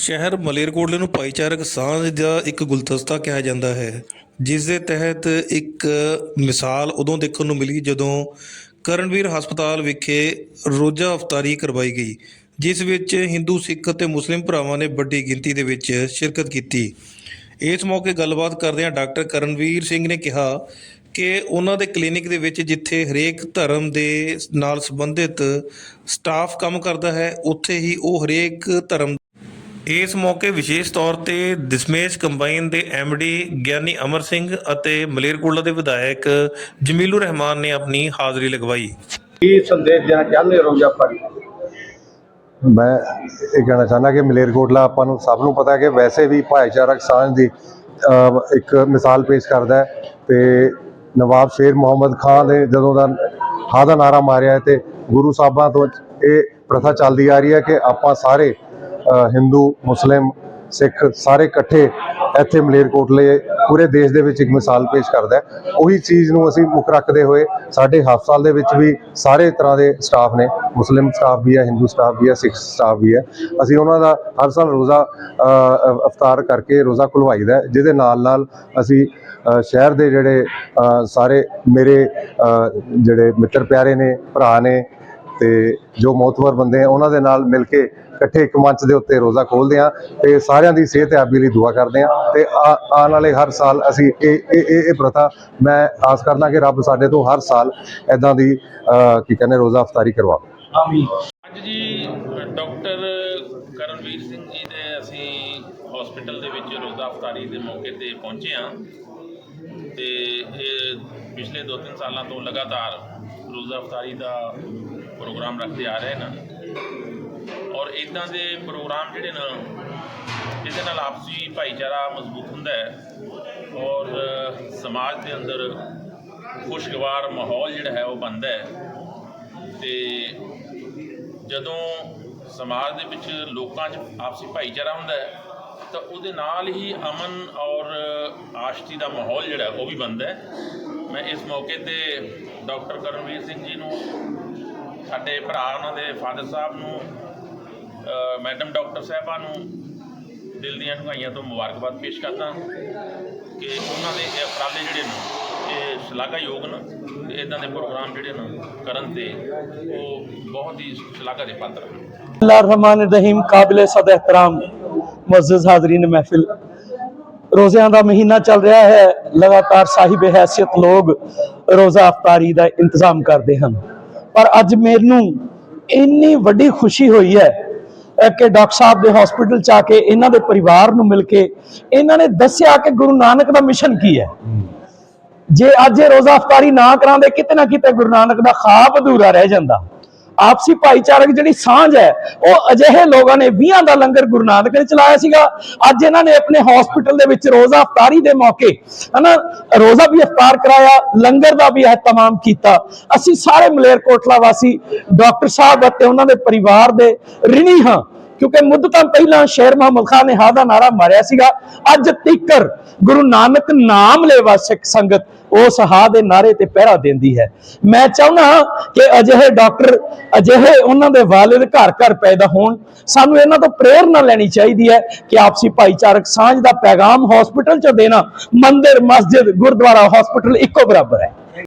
ਸ਼ਹਿਰ ਮਲੇਰਕੋਟਲੇ ਨੂੰ ਭਾਈਚਾਰਕ ਸਾਂਝ ਦਾ ਇੱਕ ਗੁਲਦਸਤਾ ਕਿਹਾ ਜਾਂਦਾ ਹੈ ਜਿਸ ਦੇ ਤਹਿਤ ਇੱਕ ਮਿਸਾਲ ਉਦੋਂ ਦੇਖਣ ਨੂੰ ਮਿਲੀ ਜਦੋਂ ਕਰਨਵੀਰ ਹਸਪਤਾਲ ਵਿਖੇ ਰੋਜ਼ਾ ਅਫਤਾਰੀ ਕਰਵਾਈ ਗਈ, ਜਿਸ ਵਿੱਚ ਹਿੰਦੂ, ਸਿੱਖ ਅਤੇ ਮੁਸਲਿਮ ਭਰਾਵਾਂ ਨੇ ਵੱਡੀ ਗਿਣਤੀ ਦੇ ਵਿੱਚ ਸ਼ਿਰਕਤ ਕੀਤੀ। ਇਸ ਮੌਕੇ ਗੱਲਬਾਤ ਕਰਦਿਆਂ ਡਾਕਟਰ ਕਰਨਵੀਰ ਸਿੰਘ ਨੇ ਕਿਹਾ ਕਿ ਉਹਨਾਂ ਦੇ ਕਲੀਨਿਕ ਦੇ ਵਿੱਚ ਜਿੱਥੇ ਹਰੇਕ ਧਰਮ ਦੇ ਨਾਲ ਸੰਬੰਧਿਤ ਸਟਾਫ ਕੰਮ ਕਰਦਾ ਹੈ, ਉੱਥੇ ਹੀ ਉਹ ਹਰੇਕ ਧਰਮ ਇਸ ਮੌਕੇ ਵਿਸ਼ੇਸ਼ ਤੌਰ ਤੇ ਦਸਮੇਸ਼ ਕੰਬਾਈਨ ਦੇ ਡੀ ਗਿਆਨੀ ਅਮਰ ਸਿੰਘ ਅਤੇ ਮਲੇਰਕੋਟਲਾ ਦੇ ਵਿਧਾਇਕ ਜਮੀਲੁਰ ਰਹਿਮਾਨ ਨੇ ਆਪਣੀ ਹਾਜ਼ਰੀ ਲਗਵਾਈ। ਕੀ ਸੰਦੇਸ਼ ਦੇਣਾ ਚਾਹੁੰਦੇ ਹੋ ਰੋਜ਼ਾ ਪਾਣੀ? ਮੈਂ ਇਹ ਕਹਿਣਾ ਚਾਹੁੰਦਾ ਕਿ ਮਲੇਰਕੋਟਲਾ ਆਪਾਂ ਨੂੰ ਸਭ ਨੂੰ ਪਤਾ ਹੈ ਕਿ ਵੈਸੇ ਵੀ ਭਾਈਚਾਰਕ ਸਾਂਝ ਦੀ ਇੱਕ ਮਿਸਾਲ ਪੇਸ਼ ਕਰਦਾ ਹੈ ਤੇ ਨਵਾਬ ਸ਼ੇਰ ਮੁਹੰਮਦ ਖਾਨ ਨੇ ਜਦੋਂ ਦਾ ਹਾਂ ਦਾ ਨਾਰਾ ਮਾਰਿਆ ਹੈ ਤੇ ਗੁਰੂ ਸਾਹਿਬਾਂ ਤੋਂ ਇਹ ਪ੍ਰਥਾ ਚੱਲਦੀ ਆ ਰਹੀ ਹੈ ਕਿ ਆਪਾਂ ਸਾਰੇ ਹਿੰਦੂ ਮੁਸਲਿਮ ਸਿੱਖ ਸਾਰੇ ਇਕੱਠੇ ਇੱਥੇ ਮਲੇਰਕੋਟਲੇ ਪੂਰੇ ਦੇਸ਼ ਦੇ ਵਿੱਚ ਇੱਕ ਮਿਸਾਲ ਪੇਸ਼ ਕਰਦਾ ਹੈ। ਉਹੀ ਚੀਜ਼ ਨੂੰ ਅਸੀਂ ਮੁੱਖ ਰੱਖਦੇ ਹੋਏ ਸਾਡੇ ਹਸਪਤਾਲ ਦੇ ਵਿੱਚ ਵੀ ਸਾਰੇ ਤਰ੍ਹਾਂ ਦੇ ਸਟਾਫ ਨੇ ਮੁਸਲਿਮ ਸਟਾਫ ਵੀ ਹੈ ਹਿੰਦੂ ਸਟਾਫ ਵੀ ਹੈ ਸਿੱਖ ਸਟਾਫ ਵੀ ਹੈ। ਅਸੀਂ ਉਹਨਾਂ ਦਾ ਹਰ ਸਾਲ ਰੋਜ਼ਾ ਅ, ਕਰਕੇ ਰੋਜ਼ਾ ਖੁਲਵਾਈਦਾ ਹੈ, ਜਿਹਦੇ ਨਾਲ ਨਾਲ ਅਸੀਂ ਸ਼ਹਿਰ ਦੇ ਜਿਹੜੇ ਸਾਰੇ ਮੇਰੇ ਜਿਹੜੇ ਮਿੱਤਰ ਪਿਆਰੇ ਨੇ ਭਰਾ ਨੇ ਤੇ ਜੋ ਮੌਤਵਰ ਬੰਦੇ ਆ ਉਹਨਾਂ ਦੇ ਨਾਲ ਮਿਲ ਕੇ ਇਕੱਠੇ ਇੱਕ ਮੰਚ ਦੇ ਉੱਤੇ ਰੋਜ਼ਾ ਖੋਲ੍ਹਦੇ ਆ ਤੇ ਸਾਰਿਆਂ ਦੀ ਸਿਹਤਯਾਬੀ ਲਈ ਦੁਆ ਕਰਦੇ ਆ ਤੇ ਆ- ਆਉਣ ਵਾਲੇ ਹਰ ਸਾਲ ਅਸੀਂ ਇਹ ਇਹ ਇਹ ਇਹ ਪ੍ਰਥਾ ਮੈਂ ਆਸ ਕਰਦਾ ਕਿ ਰੱਬ ਸਾਡੇ ਤੋਂ ਹਰ ਸਾਲ ਐਦਾਂ ਦੀ ਕੀ ਕਹਿੰਦੇ ਰੋਜ਼ਾ ਅਫਤਾਰੀ ਕਰਵਾਵੇ। ਆਮੀਨ। ਅੱਜ ਜੀ ਡਾਕਟਰ ਕਰਨਵੀਰ ਸਿੰਘ ਜੀ ਦੇ ਅਸੀਂ ਹਸਪੀਟਲ ਦੇ ਵਿੱਚ ਰੋਜ਼ਾ ਅਫਤਾਰੀ ਦੇ ਮੌਕੇ ਤੇ ਪਹੁੰਚੇ ਹਾਂ ਤੇ ਇਹ ਪਿਛਲੇ 2-3 ਸਾਲਾਂ ਤੋਂ ਲਗਾਤਾਰ ਰੋਜ਼ਾ ਅਫਤਾਰੀ ਦਾ ਪ੍ਰੋਗਰਾਮ ਰੱਖਦੇ ਆ ਰਹੇ ਨੇ। ਔਰ ਇਦਾਂ ਦੇ ਪ੍ਰੋਗਰਾਮ ਜਿਹੜੇ ਨਾ, ਇਹਦੇ ਨਾਲ ਆਪਸੀ ਭਾਈਚਾਰਾ ਮਜ਼ਬੂਤ ਹੁੰਦਾ ਹੈ ਔਰ ਸਮਾਜ ਦੇ ਅੰਦਰ ਖੁਸ਼ਗਵਾਰ ਮਾਹੌਲ ਜਿਹੜਾ ਹੈ ਉਹ ਬਣਦਾ ਹੈ। ਤੇ ਜਦੋਂ ਸਮਾਜ ਦੇ ਵਿੱਚ ਲੋਕਾਂ 'ਚ ਆਪਸੀ ਭਾਈਚਾਰਾ ਹੁੰਦਾ ਹੈ, ਤਾਂ ਉਹਦੇ ਨਾਲ ਹੀ ਅਮਨ ਔਰ ਆਸ਼ਤੀ ਦਾ ਮਾਹੌਲ ਜਿਹੜਾ ਉਹ ਵੀ ਬਣਦਾ ਹੈ। ਮੈਂ ਇਸ ਮੌਕੇ ਤੇ ਡਾਕਟਰ ਕਰਨਵੀਰ ਸਿੰਘ ਜੀ ਨੂੰ ਸਾਡੇ ਭਰਾ ਉਹਨਾਂ ਦੇ ਫਾਦਰ ਸਾਹਿਬ ਨੂੰ ਮੈਡਮ ਡਾਕਟਰ ਸਾਹਿਬਾਂ ਨੂੰ ਦਿਲ ਦੀਆਂ ਢੁੰਗਾਈਆਂ ਤੋਂ ਮੁਬਾਰਕਬਾਦ ਪੇਸ਼ ਕਰਦਾ ਕਿ ਉਹਨਾਂ ਦੇ ਉਪਰਾਲੇ ਜਿਹੜੇ ਨੇ, ਇਹ ਸ਼ਲਾਘਾਯੋਗ ਨੇ। ਇਦਾਂ ਦੇ ਪ੍ਰੋਗਰਾਮ ਜਿਹੜੇ ਨੇ ਕਰਨ ਤੇ ਉਹ ਬਹੁਤ ਹੀ ਸ਼ਲਾਘਾ ਦੇ ਪਾਤਰ ਹਨ। ਅੱਲਾਹ ਰਹਿਮਾਨ ਰਹੀਮ, ਕਾਬਿਲੇ ਸਦ ਇਹਤਰਾਮ, ਮੁਅੱਜ਼ਜ਼ ਹਾਜ਼ਰੀਨ ਮਹਿਫਿਲ। ਰੋਜ਼ਿਆਂ ਦਾ ਮਹੀਨਾ ਚੱਲ ਰਿਹਾ ਹੈ, ਲਗਾਤਾਰ ਸਾਹਿਬ ਹੈਸੀਅਤ ਲੋਗ ਰੋਜ਼ਾ ਅਫਤਾਰੀ ਦਾ ਇੰਤਜ਼ਾਮ ਕਰਦੇ ਹਨ। ਪਰ ਅੱਜ ਮੈਨੂੰ ਇੰਨੀ ਵੱਡੀ ਖੁਸ਼ੀ ਹੋਈ ਹੈ ਕਿ ਡਾਕਟਰ ਸਾਹਿਬ ਦੇ ਹਸਪੀਟਲ ਚ ਆ ਕੇ ਇਹਨਾਂ ਦੇ ਪਰਿਵਾਰ ਨੂੰ ਮਿਲ ਕੇ ਇਹਨਾਂ ਨੇ ਦੱਸਿਆ ਕਿ ਗੁਰੂ ਨਾਨਕ ਦਾ ਮਿਸ਼ਨ ਕੀ ਹੈ। ਜੇ ਅੱਜ ਇਹ ਰੋਜ਼ਾ ਅਫਤਾਰੀ ਨਾ ਕਰਾਉਂਦੇ ਕਿਤੇ ਨਾ ਕਿਤੇ ਗੁਰੂ ਨਾਨਕ ਦਾ ਖਾਬ ਅਧੂਰਾ ਰਹਿ ਜਾਂਦਾ। ਆਪਸੀ ਭਾਈਚਾਰਕ ਜਿਹੜੀ ਸਾਂਝ ਹੈ, ਉਹ ਅਜਿਹੇ ਲੋਕਾਂ ਨੇ 20 ਦਾ ਲੰਗਰ ਗੁਰੂ ਨਾਨਕ ਨੇ ਚਲਾਇਆ ਸੀਗਾ। ਅੱਜ ਇਹਨਾਂ ਨੇ ਆਪਣੇ ਹਸਪੀਟਲ ਦੇ ਵਿੱਚ ਰੋਜ਼ਾ ਅਫਤਾਰੀ ਦੇ ਮੌਕੇ, ਹਨਾ, ਰੋਜ਼ਾ ਵੀ ਅਫਤਾਰ ਕਰਾਇਆ, ਲੰਗਰ ਦਾ ਵੀ ਤਮਾਮ ਕੀਤਾ। ਅਸੀਂ ਸਾਰੇ ਮਲੇਰਕੋਟਲਾ ਵਾਸੀ, ਡਾਕਟਰ ਸਾਹਿਬ ਅਤੇ ਉਹਨਾਂ ਦੇ ਪਰਿਵਾਰ ਦੇ ਰਿਣੀ ਹਾਂ, ਕਿਉਂਕਿ ਮੁੱਦਤਾਂ ਪਹਿਲਾਂ ਸ਼ੇਰ ਮੁਹੰਮਦ ਖਾਨ ਨੇ ਹਾਂ ਦਾ ਨਾਰਾ ਮਾਰਿਆ ਸੀਗਾ। ਅੱਜ ਤੀਕਰ ਗੁਰੂ ਨਾਨਕ ਨਾਮ ਲੈਵਾ ਸਿੱਖ ਸੰਗਤ ਉਸ ਹਾਂ ਦੇ ਨਾਰੇ ਤੇ ਪਹਿਰਾ ਦਿੰਦੀ ਹੈ। ਮੈਂ ਚਾਹੁੰਦਾ ਕਿ ਅਜਿਹੇ ਡਾਕਟਰ, ਅਜਿਹੇ ਉਹਨਾਂ ਦੇ ਵਾਲਿਦ ਘਰ ਘਰ ਪੈਦਾ ਹੋਣ। ਸਾਨੂੰ ਇਹਨਾਂ ਤੋਂ ਪ੍ਰੇਰਨਾ ਲੈਣੀ ਚਾਹੀਦੀ ਹੈ ਕਿ ਆਪਸੀ ਭਾਈਚਾਰਕ ਸਾਂਝ ਦਾ ਪੈਗਾਮ ਹਸਪੀਟਲ ਚ ਦੇਣਾ। ਮੰਦਿਰ, ਮਸਜਿਦ, ਗੁਰਦੁਆਰਾ ਹਸਪੀਟਲ ਇੱਕੋ ਬਰਾਬਰ ਹੈ।